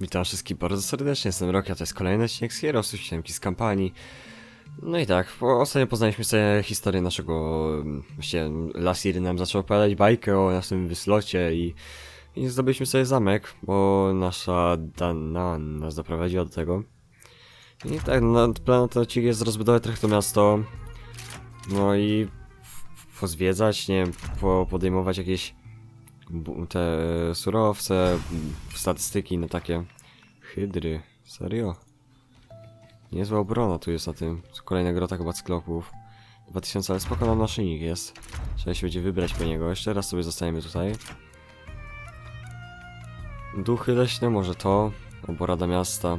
Witam wszystkich bardzo serdecznie, jestem Rokia, to jest kolejny odcinek z Heroes, siódemki z kampanii. No i tak, po, ostatnio poznaliśmy sobie historię naszego, mm, właściwie Lasir nam zaczął opowiadać bajkę o naszym wyslocie i, i zdobyliśmy sobie zamek, bo nasza Dana nas doprowadziła do tego. I tak, no, plan ten odcinek jest rozbudować trochę to miasto, no i pozwiedzać, nie wiem, po, podejmować jakieś te surowce, statystyki, no takie hydry, serio? Niezła obrona tu jest na tym. Kolejna grota chyba cyklopów. 2000, ale spoko nam naszyjnik jest. Trzeba się będzie wybrać po niego. Jeszcze raz sobie zostajemy tutaj. Duchy leśne, może to. Albo Rada Miasta.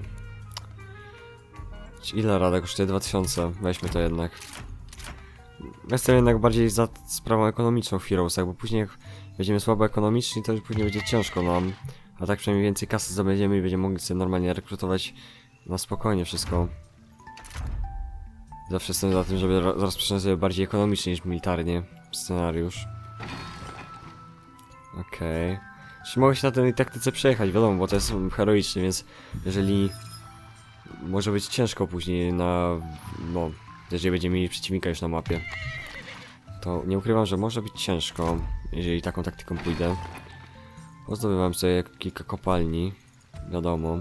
Ile Rada kosztuje? 2000. Weźmy to jednak. Jestem jednak bardziej za sprawą ekonomiczną w Heroesach, bo później jak będziemy słabo ekonomiczni, to już później będzie ciężko nam. A tak przynajmniej więcej kasy zdobędziemy i będziemy mogli sobie normalnie rekrutować na spokojnie wszystko. Zawsze jestem za tym, żeby ro- rozpocząć sobie bardziej ekonomicznie niż militarnie scenariusz. Okej. Czy mogę się na tej taktyce przejechać, wiadomo, bo to jest heroiczny, więc jeżeli może być ciężko później na, no, jeżeli będziemy mieli przeciwnika już na mapie, to nie ukrywam, że może być ciężko, jeżeli taką taktyką pójdę. Pozdobywam sobie kilka kopalni, wiadomo.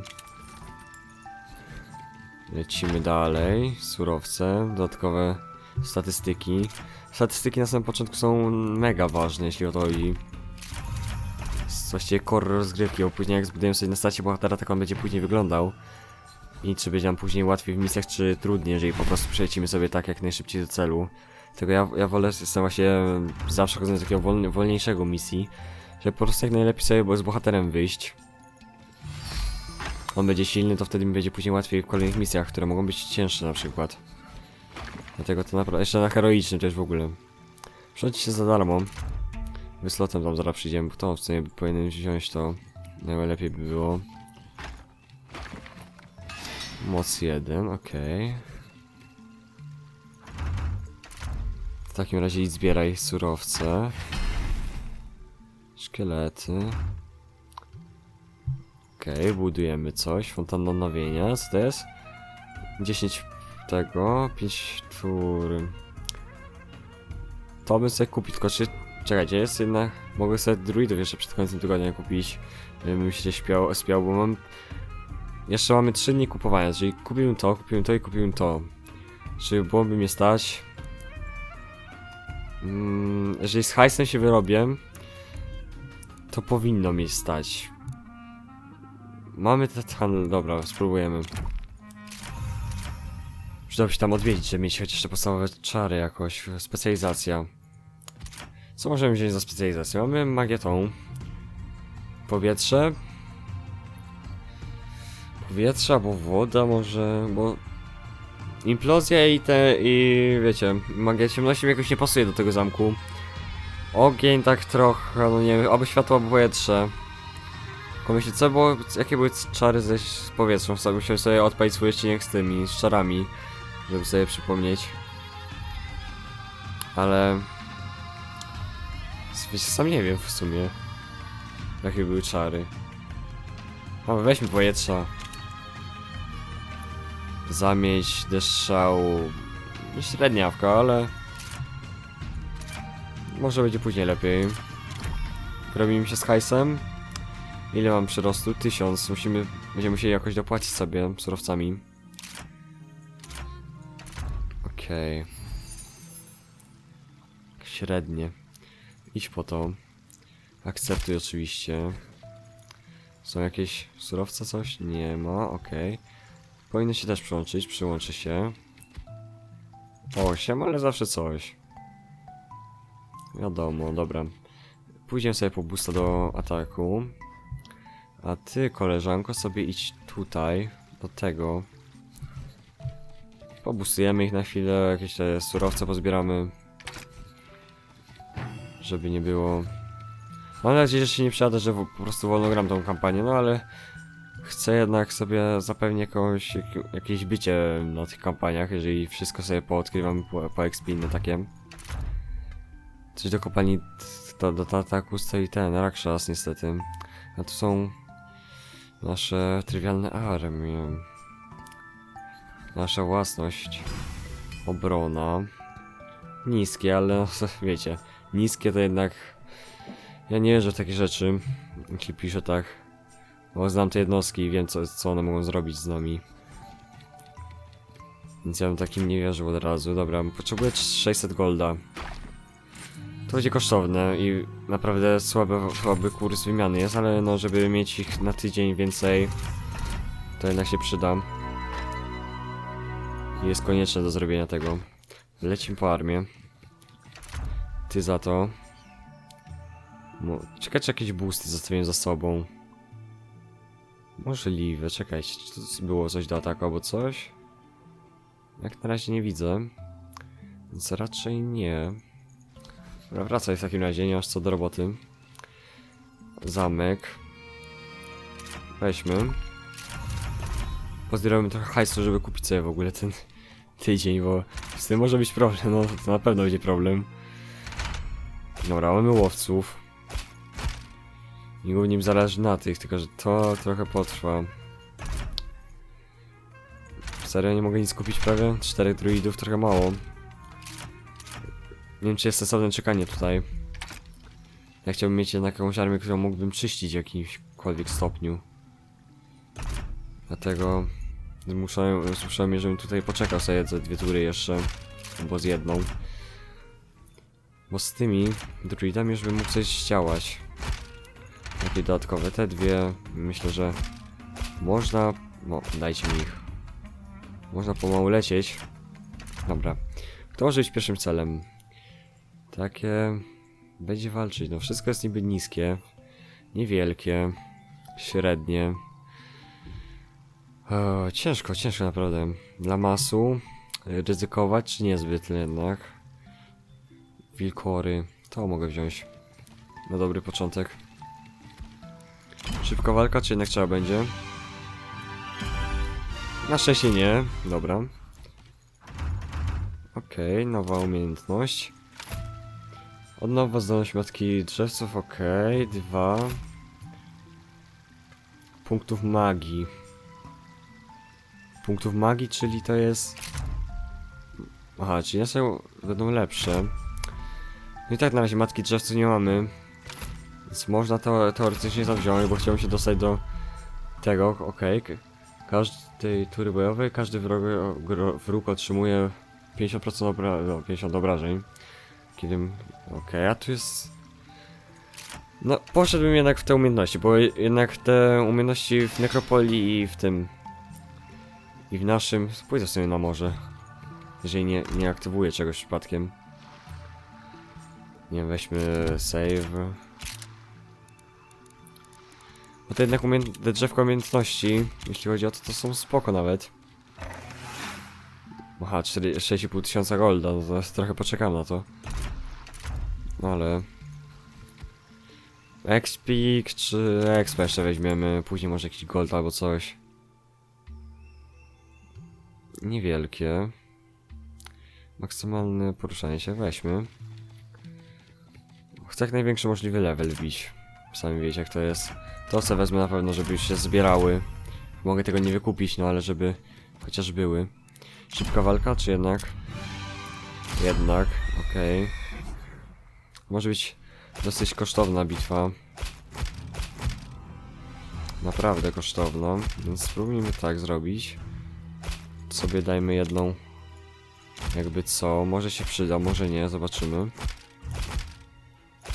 Lecimy dalej, surowce, dodatkowe statystyki. Statystyki na samym początku są mega ważne, jeśli o to chodzi. Właściwie core rozgrywki, bo później jak zbudujemy sobie na stacie bohatera, tak on będzie później wyglądał. I czy będzie nam później łatwiej w misjach, czy trudniej, jeżeli po prostu przelecimy sobie tak jak najszybciej do celu. Tego ja, ja wolę, jestem właśnie zawsze chodzę do takiego wolniejszego misji, żeby po prostu jak najlepiej sobie z bohaterem wyjść. On będzie silny, to wtedy mi będzie później łatwiej w kolejnych misjach, które mogą być cięższe na przykład. Dlatego to naprawdę, jeszcze na heroicznym też w ogóle. Przychodzi się za darmo. Wyslotem tam zaraz przyjdziemy, bo to w sumie powinien wziąć to. Najlepiej by było. Moc 1, okej. W takim razie idź zbieraj surowce. Szkielety. Okej, budujemy coś. Fontanna odnowienia, co to jest? 10 tego, 5 tury. To bym sobie kupił, tylko czy... Czekajcie, jest jednak... Mogę sobie druidów jeszcze przed końcem tygodnia kupić. Bym się śpiał, spiał, bo mam... Jeszcze mamy 3 dni kupowania, czyli kupiłem to, kupiłem to i kupiłem to. Czy byłoby mnie stać? Mm, jeżeli z hajsem się wyrobię, to powinno mi stać. Mamy ten handel, dobra, spróbujemy. Przydałoby się tam odwiedzić, żeby mieć chociaż te podstawowe czary jakoś, specjalizacja. Co możemy wziąć za specjalizację? Mamy magietą. Powietrze. Powietrze albo woda może, bo... Implozja i te, i wiecie, magia ciemności mi jakoś nie pasuje do tego zamku. Ogień tak trochę, no nie wiem, albo światło, albo powietrze. Tylko myślę, co było, jakie były czary ze z powietrzem? Sobie musiałem sobie odpalić swój odcinek z tymi, z czarami, żeby sobie przypomnieć. Ale... Wiecie, sam nie wiem w sumie, jakie były czary. A weźmy powietrza. Zamieć, deszczał... Średniawka, ale... Może będzie później lepiej. Robimy się z hajsem. Ile mam przyrostu? Tysiąc. Musimy, będziemy musieli jakoś dopłacić sobie surowcami. Okej. Średnie. Idź po to. Akceptuj oczywiście. Są jakieś surowce, coś? Nie ma, okej. Powinno się też przyłączyć, przyłączy się. Osiem, ale zawsze coś. Wiadomo, dobra. Pójdziemy sobie po boosta do ataku. A ty, koleżanko, sobie idź tutaj, do tego. Pobustujemy ich na chwilę, jakieś te surowce pozbieramy. Żeby nie było... Mam nadzieję, że się nie przyjada, że po prostu wolno gram tą kampanię, no ale... Chcę jednak sobie zapewnić jakąś, jak, jakieś bycie na tych kampaniach, jeżeli wszystko sobie poodkrywam po, po XP na takie. Coś do kopalni, to, do ataku stoi ten, Rakshas niestety. A tu są Nasze trywialne armie. Nasza własność. Obrona. Niskie, ale no, wiecie, niskie to jednak... Ja nie wierzę w takie rzeczy, jeśli piszę tak. Bo znam te jednostki i wiem, co, co one mogą zrobić z nami. Więc ja bym takim nie wierzył od razu. Dobra, potrzebuję 600 golda. To będzie kosztowne i naprawdę słaby, słaby kurs wymiany jest, ale no, żeby mieć ich na tydzień więcej, to jednak się przyda. Jest konieczne do zrobienia tego. Lecimy po armię. Ty za to. Mo czekaj, czy jakieś boosty zostawiłem za sobą. Możliwe, czekajcie, czy tu było coś do ataku albo coś? Jak na razie nie widzę. Więc raczej nie. Dobra, wracaj w takim razie, nie masz co do roboty. Zamek. Weźmy. Pozbieramy trochę hajsu, żeby kupić sobie w ogóle ten tydzień, bo z tym może być problem, no to na pewno będzie problem. Dobra, mamy łowców. I głównie im zależy na tych, tylko że to trochę potrwa. Serio, nie mogę nic kupić prawie? Czterech druidów, trochę mało. Nie wiem, czy jest sensowne czekanie tutaj. Ja chciałbym mieć jednak jakąś armię, którą mógłbym czyścić w jakimkolwiek stopniu. Dlatego zmuszałem, zmuszałem mnie, żebym tutaj poczekał sobie ze dwie tury jeszcze. Albo z jedną. Bo z tymi druidami już bym mógł coś działać. Takie dodatkowe. Te dwie, myślę, że można... No, dajcie mi ich. Można pomału lecieć. Dobra. Kto może być pierwszym celem? Takie... Będzie walczyć. No wszystko jest niby niskie. Niewielkie. Średnie. O, ciężko, ciężko naprawdę. Dla masu ryzykować czy niezbyt jednak. Wilkory. To mogę wziąć. Na dobry początek. Szybka walka, czy jednak trzeba będzie? Na szczęście nie. Dobra. Okej, nowa umiejętność. Odnowa zdolność matki drzewców, okej. Dwa. Punktów magii. Punktów magii, czyli to jest... Aha, czyli nasze będą lepsze. No i tak na razie matki drzewców nie mamy. Więc można to teoretycznie to wziąć, bo chciałbym się dostać do tego, okej. Każdej tury bojowej, każdy gro- wróg otrzymuje 50% obra no, 50 obrażeń. Kiedy... Okej, a tu jest... No, poszedłbym jednak w te umiejętności, bo jednak te umiejętności w Nekropolii i w tym... I w naszym... Pójdę sobie na morze. Jeżeli nie, nie aktywuję czegoś przypadkiem. Nie weźmy save. No to jednak te umiejętności, jeśli chodzi o to, to są spoko nawet. Aha, 4 6,5 tysiąca golda, no to trochę poczekam na to. No ale... Expik czy Expa jeszcze weźmiemy, później może jakiś gold albo coś. Niewielkie. Maksymalne poruszanie się weźmy. Chcę jak największy możliwy level wbić. Sami wiecie jak to jest. To se wezmę na pewno, żeby się zbierały. Mogę tego nie wykupić, no ale żeby chociaż były. Szybka walka, czy jednak? Jednak, okej. Może być dosyć kosztowna bitwa. Naprawdę kosztowna, więc spróbujmy tak zrobić. Sobie dajmy jedną. Jakby co, może się przyda, może nie, zobaczymy.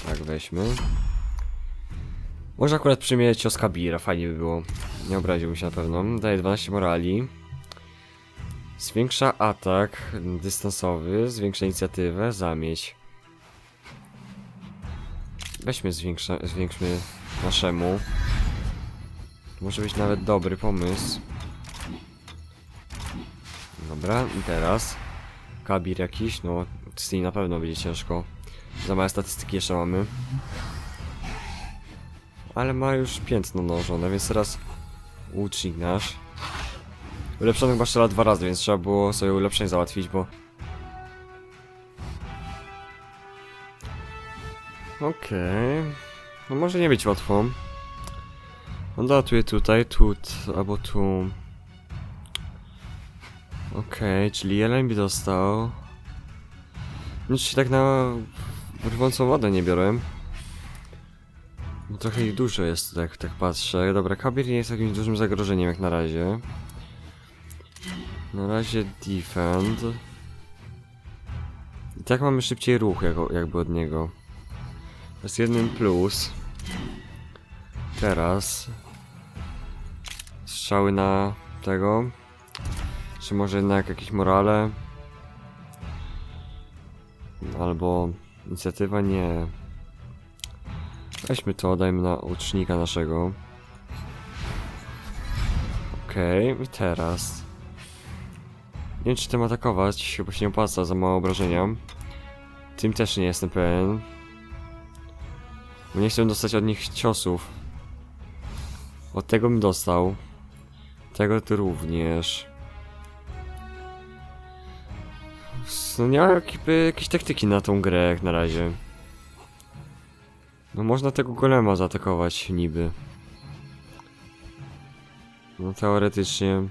Tak, weźmy. Może akurat przyjmie cios Kabira, fajnie by było. Nie obraziłbym się na pewno. Daje 12 morali. Zwiększa atak dystansowy, zwiększa inicjatywę, zamieć. Weźmy zwiększa, zwiększmy naszemu. Może być nawet dobry pomysł. Dobra, i teraz. Kabir jakiś, no z nim na pewno będzie ciężko. Za małe statystyki jeszcze mamy. Ale ma już piętno nałożone, więc teraz łucznik nasz. Ulepszony chyba strzela dwa razy, więc trzeba było sobie ulepszenie załatwić, bo... Okej... No może nie być łatwo. On dolatuje tutaj, tu, albo tu. Okej, czyli jeleń by dostał. Nic się tak na rwącą wodę nie biorę. Bo trochę ich dużo jest, tak, tak patrzę. Dobra, Kabir nie jest jakimś dużym zagrożeniem jak na razie. Na razie defend. I tak mamy szybciej ruch jako, jakby od niego. To jest jeden plus. Teraz. Strzały na tego. Czy może jednak jakieś morale? Albo inicjatywa? Nie. Weźmy to, dajmy na ucznika naszego. Okej, i teraz. Nie wiem, czy tym atakować, chyba się nie opłaca, za mało obrażenia. Tym też nie jestem pewien. Bo nie chcę dostać od nich ciosów. Od tego bym dostał. Tego ty również. No nie mam jakby, jakiejś taktyki na tą grę jak na razie. No można tego golema zaatakować niby. No teoretycznie.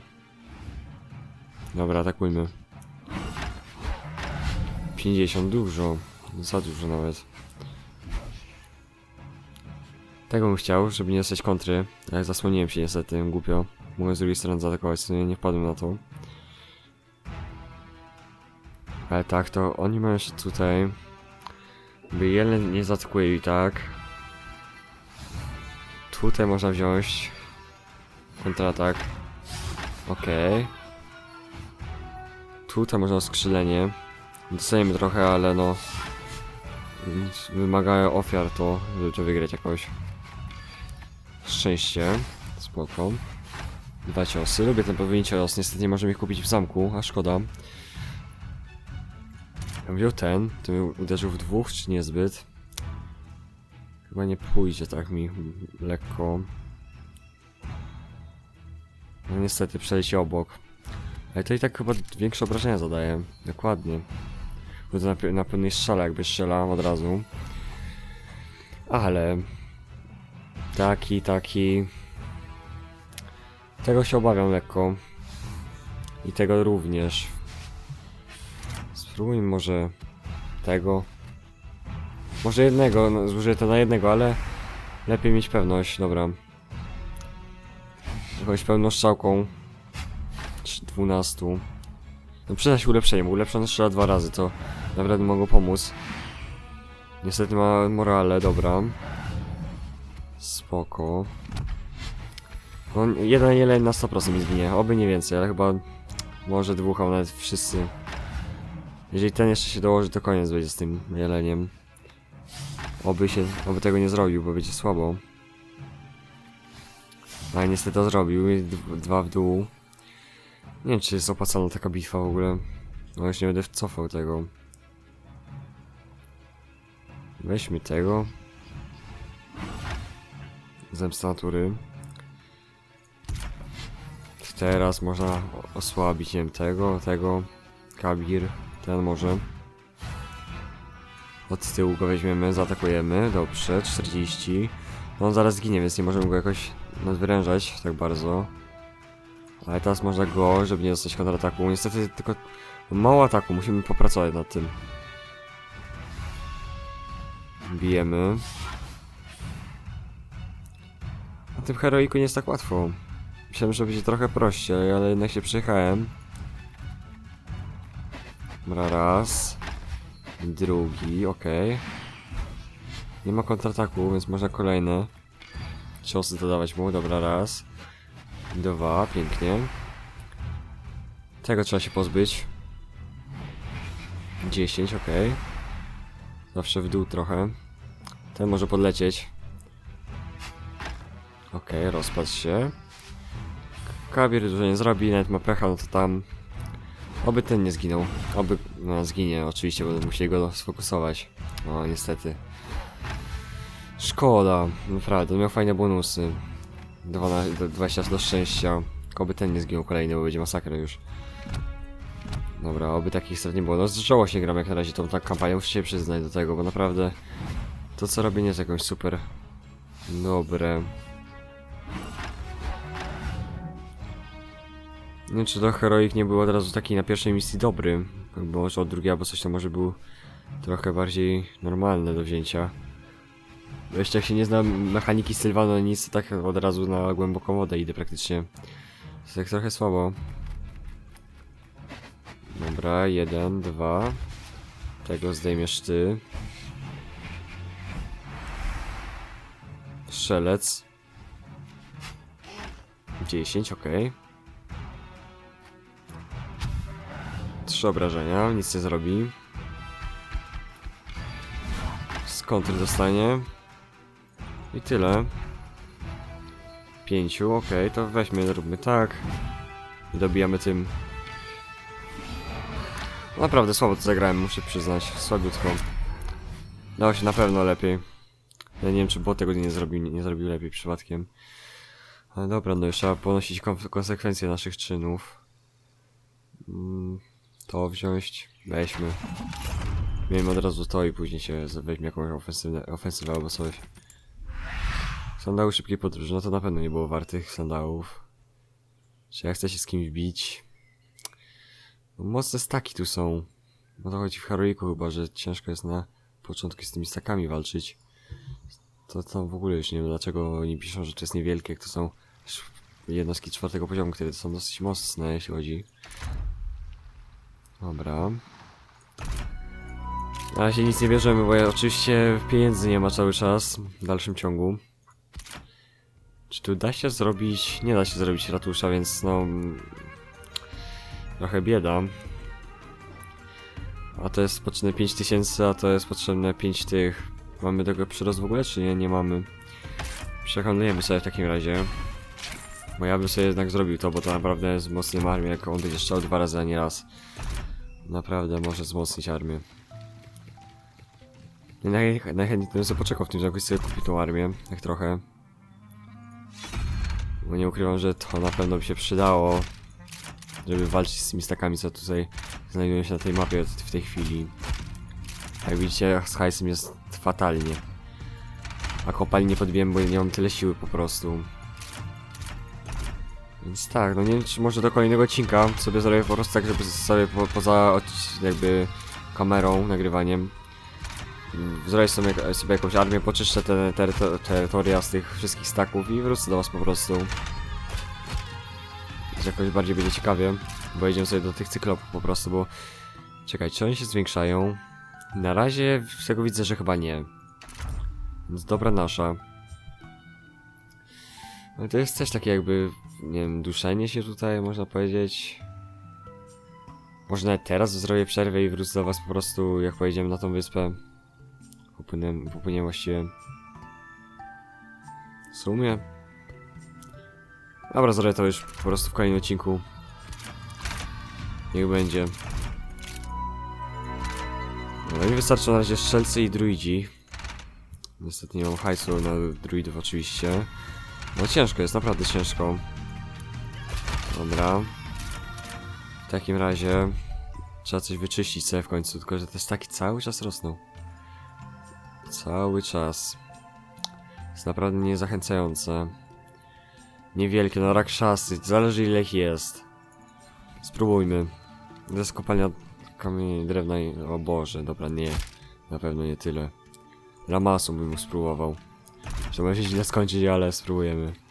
Dobra, atakujmy. 50, dużo. Za dużo nawet. Tego bym chciał, żeby nie dostać kontry. Ale zasłoniłem się niestety, głupio. Mogłem z drugiej strony zaatakować, nie, nie wpadłem na to. Ale tak, to oni mają się tutaj... By jeden nie zaatakuje i tak. Tutaj można wziąć... Kontratak. Okej. Tutaj można skrzydlenie. Dostajemy trochę, ale no... Wymaga ofiar to, żeby to wygrać jakoś. Szczęście. Spoko. Dwa ciosy. Lubię ten podwójny cios. Niestety nie możemy ich kupić w zamku, a szkoda. Wziął ten. To mi uderzył w dwóch, czy niezbyt? Chyba nie pójdzie tak mi lekko. No niestety, przeleci obok. Ale to i tak chyba większe obrażenia zadaje. Dokładnie. Bo to na, na pewnej strzale jakby strzelałem od razu. Ale... Taki, taki... Tego się obawiam lekko. I tego również. Spróbujmy może tego. Może jednego, no, zużyję to na jednego, ale lepiej mieć pewność, dobra. Jakąś pełną strzałką. 12. No przyda się ulepszenie, bo ulepszony strzela dwa razy, to naprawdę mogło pomóc. Niestety ma morale, dobra. Spoko. No, jeden jeleń na 100% mi zginie, oby nie więcej, ale chyba może dwóch, a nawet wszyscy. Jeżeli ten jeszcze się dołoży, to koniec będzie z tym jeleniem. Oby się, oby tego nie zrobił, bo będzie słabo. Ale niestety to zrobił, dwa w dół. Nie wiem, czy jest opłacalna taka bitwa w ogóle. No już nie będę cofał tego. Weźmy tego. Zemsta natury. Teraz można osłabić, nie wiem, tego, tego. Kabir, ten może. Od tyłu go weźmiemy, zaatakujemy. Dobrze, 40. No on zaraz ginie, więc nie możemy go jakoś nadwyrężać tak bardzo. Ale teraz można go, żeby nie dostać kontrataku. Niestety tylko mało ataku, musimy popracować nad tym. Bijemy. Na tym heroiku nie jest tak łatwo. Myślałem, że będzie trochę prościej, ale jednak się przyjechałem. Dobra, raz. Drugi, okej. Nie ma kontrataku, więc można kolejne ciosy dodawać mu. Dobra, raz. Dwa, pięknie. Tego trzeba się pozbyć. 10, ok. Zawsze w dół trochę. Ten może podlecieć. Ok, rozpadł się. Kabir dużo nie zrobi, nawet ma pecha, no to tam... Oby ten nie zginął. Oby... No, zginie oczywiście, będę musieli go sfokusować. No, niestety. Szkoda, naprawdę, miał fajne bonusy. 12, 20 do szczęścia. Oby ten nie zginął kolejny, bo będzie masakra już. Dobra, oby takich strat nie było. No zdarzało się gram jak na razie tą tak kampanię, muszę się przyznać do tego, bo naprawdę to co robię nie jest jakąś super dobre. Nie wiem, czy to Heroic nie był od razu taki na pierwszej misji dobry. Bo może od drugiej albo coś to może był trochę bardziej normalne do wzięcia. Bo jeszcze jak się nie zna mechaniki Sylwano nic, to tak od razu na głęboką wodę idę praktycznie. To jest tak trochę słabo. Dobra, jeden, dwa. Tego zdejmiesz ty. Strzelec. 10, ok. Trzy obrażenia, nic nie zrobi. Kontry dostanie. I tyle. Pięciu, ok, to weźmy, zróbmy tak. I dobijamy tym. Naprawdę słabo to zagrałem, muszę przyznać. Słabiutko. Dało się na pewno lepiej. Ja nie wiem, czy było tego nie zrobił, nie, nie zrobił lepiej przypadkiem. Ale dobra, no już trzeba ponosić kon konsekwencje naszych czynów. Mm, to wziąć. Weźmy. Miejmy od razu to i później się weźmie jakąś ofensywę, ofensywę albo coś. Sandały szybkiej podróży, no to na pewno nie było wartych sandałów. Czy ja chcę się z kimś bić? No, mocne staki tu są. Bo to chodzi w heroiku chyba, że ciężko jest na początku z tymi stakami walczyć. To tam w ogóle już nie wiem dlaczego oni piszą, że to jest niewielkie, jak to są jednostki czwartego poziomu, które są dosyć mocne, jeśli chodzi. Dobra. Na razie nic nie bierzemy, bo ja oczywiście pieniędzy nie ma cały czas w dalszym ciągu. Czy tu da się zrobić? Nie da się zrobić ratusza, więc no... Trochę bieda. A to jest potrzebne 5000, a to jest potrzebne 5 tych. Mamy tego przyrost w ogóle, czy nie? Nie mamy. Przehandlujemy sobie w takim razie. Bo ja bym sobie jednak zrobił to, bo to naprawdę wzmocni armię, jak on będzie strzał dwa razy, a nie raz. Naprawdę może wzmocnić armię. Najchętniej to bym sobie poczekał w tym zamku i sobie kupił tą armię, tak trochę. Bo nie ukrywam, że to na pewno by się przydało, żeby walczyć z tymi stakami, co tutaj znajdują się na tej mapie w tej chwili. Jak widzicie, z hajsem jest fatalnie. A kopalni nie podbiłem, bo nie mam tyle siły po prostu. Więc tak, no nie wiem, czy może do kolejnego odcinka sobie zrobię po prostu tak, żeby sobie po, poza jakby kamerą, nagrywaniem zrobię sobie, sobie jakąś armię, poczyszczę te teryto- terytoria z tych wszystkich staków i wrócę do was po prostu. Że jakoś bardziej będzie ciekawie, bo idziemy sobie do tych cyklopów po prostu, bo... Czekaj, czy oni się zwiększają? Na razie z tego widzę, że chyba nie. Więc dobra nasza. No to jest też takie jakby, nie wiem, duszenie się tutaj, można powiedzieć. Może nawet teraz zrobię przerwę i wrócę do was po prostu, jak pojedziemy na tą wyspę. Popłynę, popłynie właściwie. W sumie. Dobra, zrobię to już po prostu w kolejnym odcinku. Niech będzie. No mi wystarczą na razie strzelcy i druidzi. Niestety nie mam hajsu na druidów oczywiście. No ciężko jest, naprawdę ciężko. Dobra. W takim razie trzeba coś wyczyścić sobie w końcu, tylko że te staki cały czas rosną. Cały czas. Jest naprawdę niezachęcające. Niewielkie, no rakszasy, zależy ile ich jest. Spróbujmy. To jest kopalnia kamieni drewna i... O Boże, dobra, nie. Na pewno nie tyle. Lamasu bym spróbował. Może się źle skończyć, ale spróbujemy.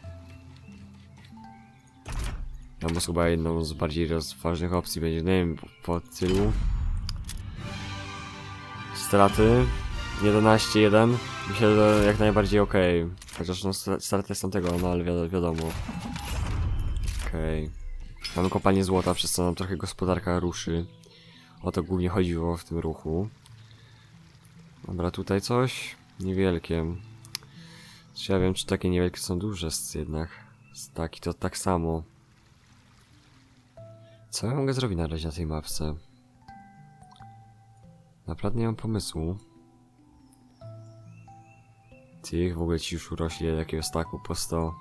Lamas chyba jedną z bardziej rozważnych opcji będzie, nie wiem, po, tylu. Straty. 11-1. Myślę, że jak najbardziej okej. Chociaż no stra- straty są tego, no ale wiado wiadomo. Okej. Mamy kopalnię złota, przez co nam trochę gospodarka ruszy. O to głównie chodziło w tym ruchu. Dobra, tutaj coś niewielkie. Ja wiem, czy takie niewielkie są duże jednak. Staki to tak samo. Co ja mogę zrobić na razie na tej mapce? Naprawdę nie mam pomysłu. Tych w ogóle ci już urośli jakiego staku po 100.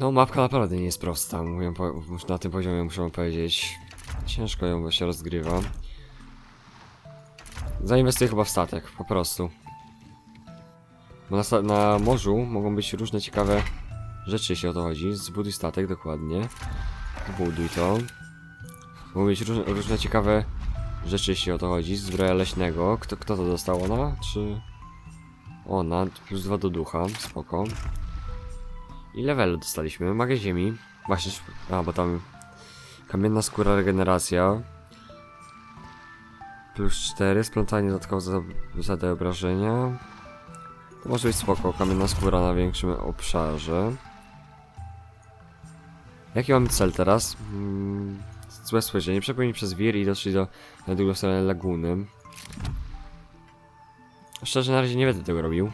No mapka naprawdę nie jest prosta, mówię na tym poziomie muszę powiedzieć. Ciężko ją się rozgrywa. Zainwestuję chyba w statek, po prostu. Bo na, na morzu mogą być różne ciekawe rzeczy, jeśli o to chodzi. Zbuduj statek, dokładnie. Zbuduj to. Mogą być różne, ciekawe rzeczy, jeśli o to chodzi. Zbroja leśnego. Kto, kto to dostał? Ona? Czy... Ona. Plus dwa do ducha. Spoko. I levelu dostaliśmy. Magę ziemi. Właśnie, a bo tam... Kamienna skóra regeneracja. Plus 4. Splątanie dodatkowo za, zadaje obrażenia. To może być spoko. Kamienna skóra na większym obszarze. Jaki mamy cel teraz? Mm, złe spojrzenie. Przepłynij przez wir i doszli do na drugą laguny. Szczerze, na razie nie będę tego robił.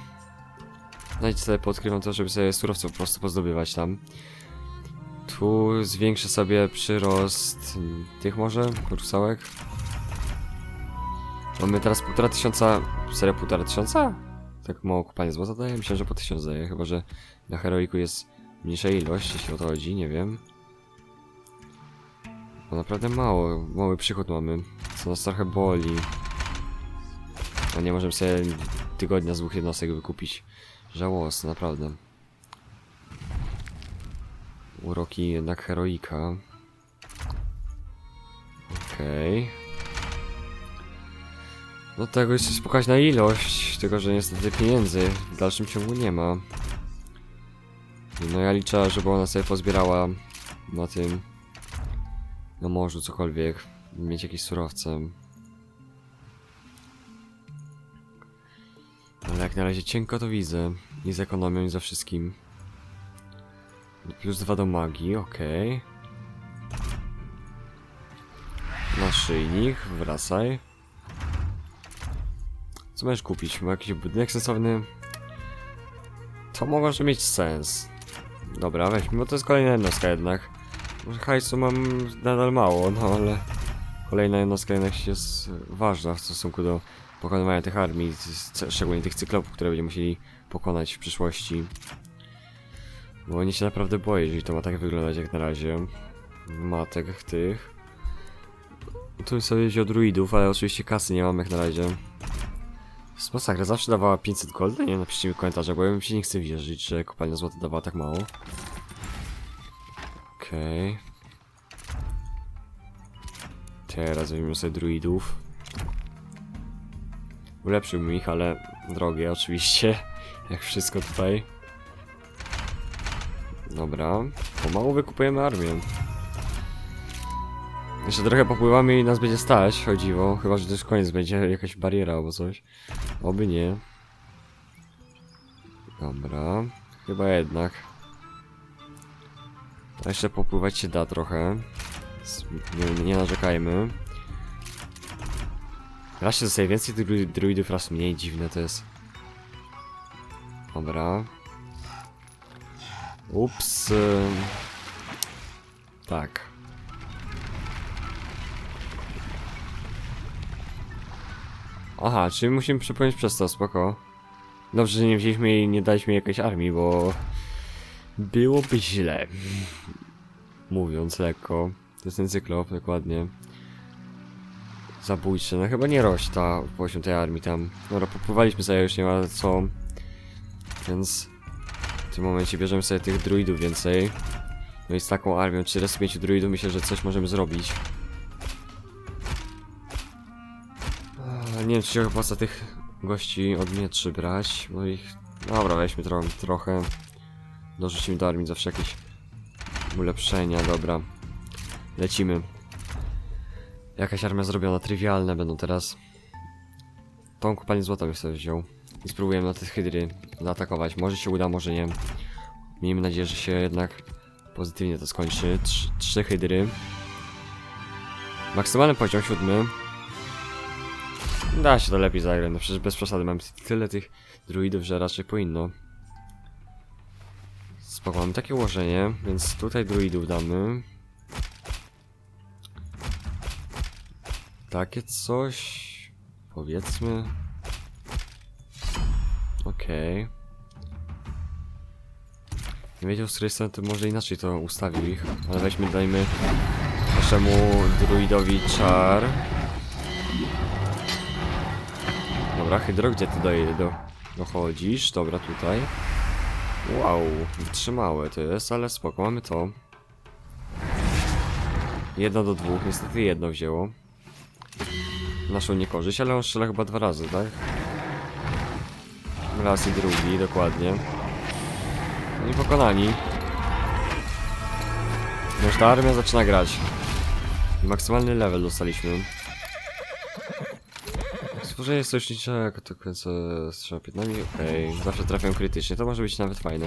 Znajdź sobie, podkrywam to, żeby sobie surowce po prostu pozdobywać tam. Tu zwiększę sobie przyrost tych może, rusałek. Mamy teraz półtora tysiąca, serio półtora tysiąca? Tak mało kupanie złota daje? Myślę, że po tysiąc daje, chyba że na heroiku jest mniejsza ilość, jeśli o to chodzi, nie wiem. Bo naprawdę mało, mały przychód mamy, co nas trochę boli. A nie możemy sobie tygodnia z dwóch jednostek wykupić. Żałosne, naprawdę. Uroki jednak heroika. Okej. No tego jeszcze spokać na ilość, tylko że niestety pieniędzy w dalszym ciągu nie ma. No ja liczę, żeby ona sobie pozbierała na tym, na morzu cokolwiek, mieć jakieś surowce. Ale jak na razie cienko to widzę, i z ekonomią i ze wszystkim. Plus dwa do magii, okej. Naszyjnik, wracaj. Co możesz kupić? Ma jakiś budynek sensowny? To może mieć sens. Dobra, weźmy, bo to jest kolejna jednostka jednak. Hajsu mam nadal mało, no ale... Kolejna jednostka jednak jest ważna w stosunku do pokonywania tych armii, szczególnie tych cyklopów, które będziemy musieli pokonać w przyszłości. Bo oni się naprawdę boję, jeżeli to ma tak wyglądać jak na razie. Matek tych. Tu sobie wziął druidów, ale oczywiście kasy nie mam jak na razie. Z masakra zawsze dawała 500 golda? Nie napiszcie mi w komentarzach, bo ja bym się nie chcę wierzyć, że kopalnia złota dawała tak mało. Okej. Teraz weźmiemy sobie druidów. Ulepszyłbym ich, ale drogie oczywiście. Jak wszystko tutaj. Dobra. Pomału wykupujemy armię. Jeszcze trochę popływamy i nas będzie stać, chodziło. Chyba, że to już koniec będzie jakaś bariera albo coś. Oby nie. Dobra. Chyba jednak. Jeszcze popływać się da trochę. Nie, nie narzekajmy. Raz się zostaje więcej dru druidów, raz mniej. Dziwne to jest. Dobra. Ups. Tak. Aha, czyli musimy przepłynąć przez to, spoko. Dobrze, że nie wzięliśmy i nie daliśmy jakiejś armii, bo... Byłoby źle. Mówiąc lekko. To jest ten cyklop, dokładnie. Zabójcze, no chyba nie rośta poziom tej armii tam. Dobra, popływaliśmy sobie, już nie ma co. Więc... W tym momencie bierzemy sobie tych druidów więcej. No i z taką armią 45 druidów myślę, że coś możemy zrobić. Nie wiem, czy się opłaca tych gości od mieczy brać, bo ich... Dobra, weźmy tro trochę. Dorzucimy do armii zawsze jakieś ulepszenia, dobra. Lecimy. Jakaś armia zrobiona, trywialne będą teraz. Tą kopalnię złota bym sobie wziął. I spróbujemy na te hydry zaatakować. Może się uda, może nie. Miejmy nadzieję, że się jednak pozytywnie to skończy. Trz trzy hydry. Maksymalny poziom siódmy. Da się to lepiej zagrać, no przecież bez przesady mam tyle tych druidów, że raczej powinno. Spoko, mam takie ułożenie, więc tutaj druidów damy. Takie coś... Powiedzmy... Okej. Nie wiedział z której strony, to może inaczej to ustawił ich, ale weźmy, dajmy naszemu druidowi czar. Dobra, Hydro, gdzie ty do, do, dochodzisz? Dobra, tutaj. Wow, wytrzymałe to jest, ale spoko, mamy to. Jedno do dwóch, niestety jedno wzięło. Naszą niekorzyść, ale on strzela chyba dwa razy, tak? Raz i drugi, dokładnie. No i pokonani. Ta armia zaczyna grać. Maksymalny level dostaliśmy. Stworzenie sojuszniczego to kręcę strzała piętnami, okej. Zawsze trafiam krytycznie, to może być nawet fajne.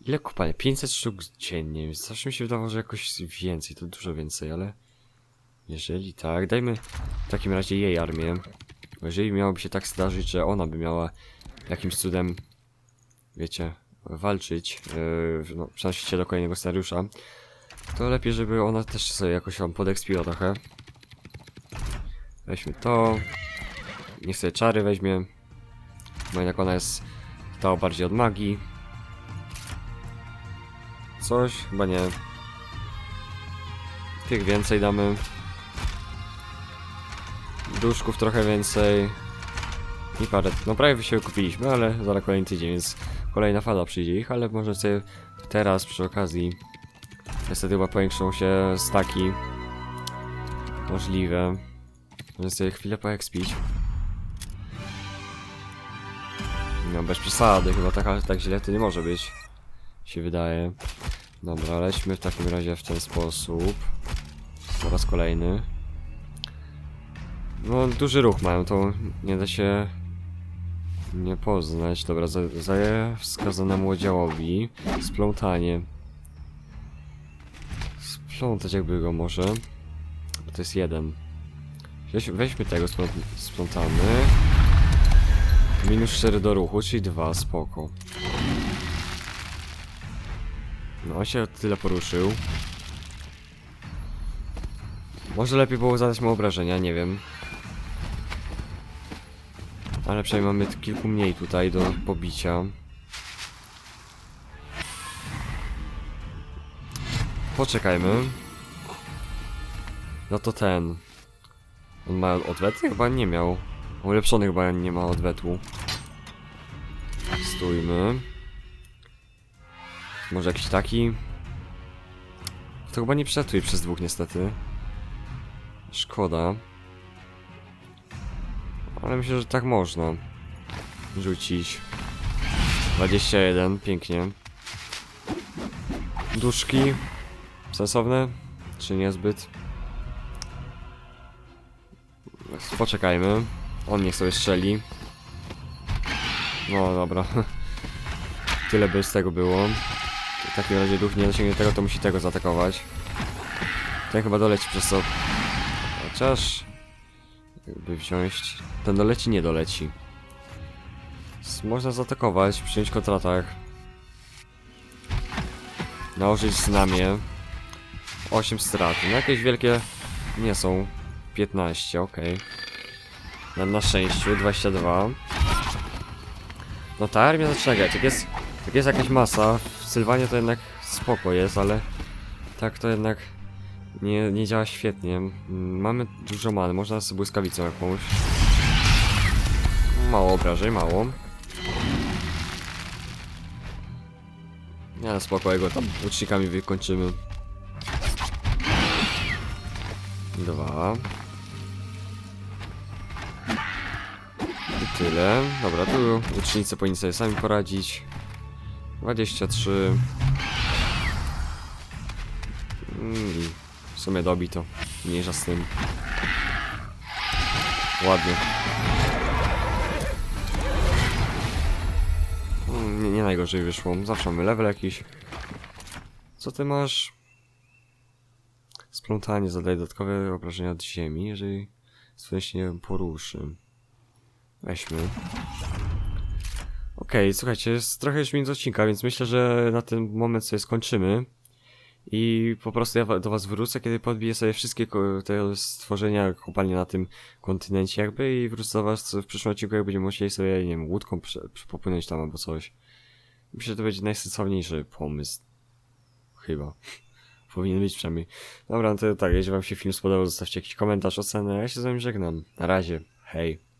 Ile kupania? 500 sztuk dziennie, zawsze mi się wydawało, że jakoś więcej, to dużo więcej, ale... Jeżeli tak, dajmy w takim razie jej armię. Bo jeżeli miałoby się tak zdarzyć, że ona by miała jakimś cudem, wiecie, walczyć, yy, no, przenosić się do kolejnego scenariusza, to lepiej, żeby ona też sobie jakoś tam podekspiła trochę. Weźmy to. Niech sobie czary weźmie. Bo jednak ona jest stała bardziej od magii. Coś? Chyba nie. Tych więcej damy. Duszków trochę więcej. I parę. No prawie się kupiliśmy, ale zaraz kolejny tydzień, więc kolejna fala przyjdzie ich, ale może sobie teraz przy okazji. Niestety chyba powiększą się staki. Możliwe. Może sobie chwilę poekspić. No bez przesady, chyba tak, tak źle to nie może być. Się wydaje. Dobra, lećmy w takim razie w ten sposób. Po raz kolejny. No, duży ruch mają, to nie da się nie poznać. Dobra, za- zaję wskazanemu oddziałowi. Splątanie. Splątać jakby go może. To jest jeden. Weź, weźmy tego, splą- splątamy. Minus 4 do ruchu, czyli 2, spoko. No, on się tyle poruszył. Może lepiej było zadać mu obrażenia, nie wiem. Ale przynajmniej mamy kilku mniej tutaj do pobicia. Poczekajmy. No to ten. On ma odwety? Chyba nie miał. Ulepszony chyba nie ma odwetu. Stójmy. Może jakiś taki? To chyba nie przetuje przez dwóch niestety. Szkoda. Ale myślę, że tak można. Rzucić. 21, pięknie. Duszki. Sensowne? Czy niezbyt? Poczekajmy. On niech sobie strzeli. No dobra. Tyle by z tego było. W takim razie duch nie dosięgnie tego, to musi tego zaatakować. Ten chyba doleci przez to. Chociaż... Jakby wziąć... Ten doleci, nie doleci. Można zaatakować, przyjąć kontratak. Nałożyć znamię. 8 strat. No jakieś wielkie nie są. 15, okej. Na, na szczęściu 22. No ta armia zaczyna grać. Jak jest, jak jest jakaś masa, w Sylwanie to jednak spoko jest, ale tak to jednak nie, nie działa świetnie. Mm, Mamy dużo many, można sobie błyskawicą jakąś. Mało obrażeń, mało. Ale spoko, jego tam łucznikami wykończymy. Dwa. I tyle. Dobra, tu łucznicy powinni sobie sami poradzić. 23. Mm, I w sumie dobi to. Mniejsza z tym. Ładnie. Mm, Nie, nie najgorzej wyszło. Zawsze mamy level jakiś. Co ty masz? Splątanie zadaje dodatkowe obrażenia od ziemi, jeżeli stworzenie się poruszy. Weźmy. Okej, słuchajcie, jest trochę już minut odcinka, więc myślę, że na ten moment sobie skończymy. I po prostu ja do was wrócę, kiedy podbiję sobie wszystkie te stworzenia kopalnie na tym kontynencie jakby i wrócę do was w przyszłym odcinku, jak będziemy musieli sobie, nie wiem, łódką popłynąć tam albo coś. Myślę, że to będzie najsensowniejszy pomysł. Chyba. Powinien być przynajmniej. Dobra, no to tak, jeśli wam się film spodobał, zostawcie jakiś komentarz, ocenę, ja się z wami żegnam. Na razie, hej.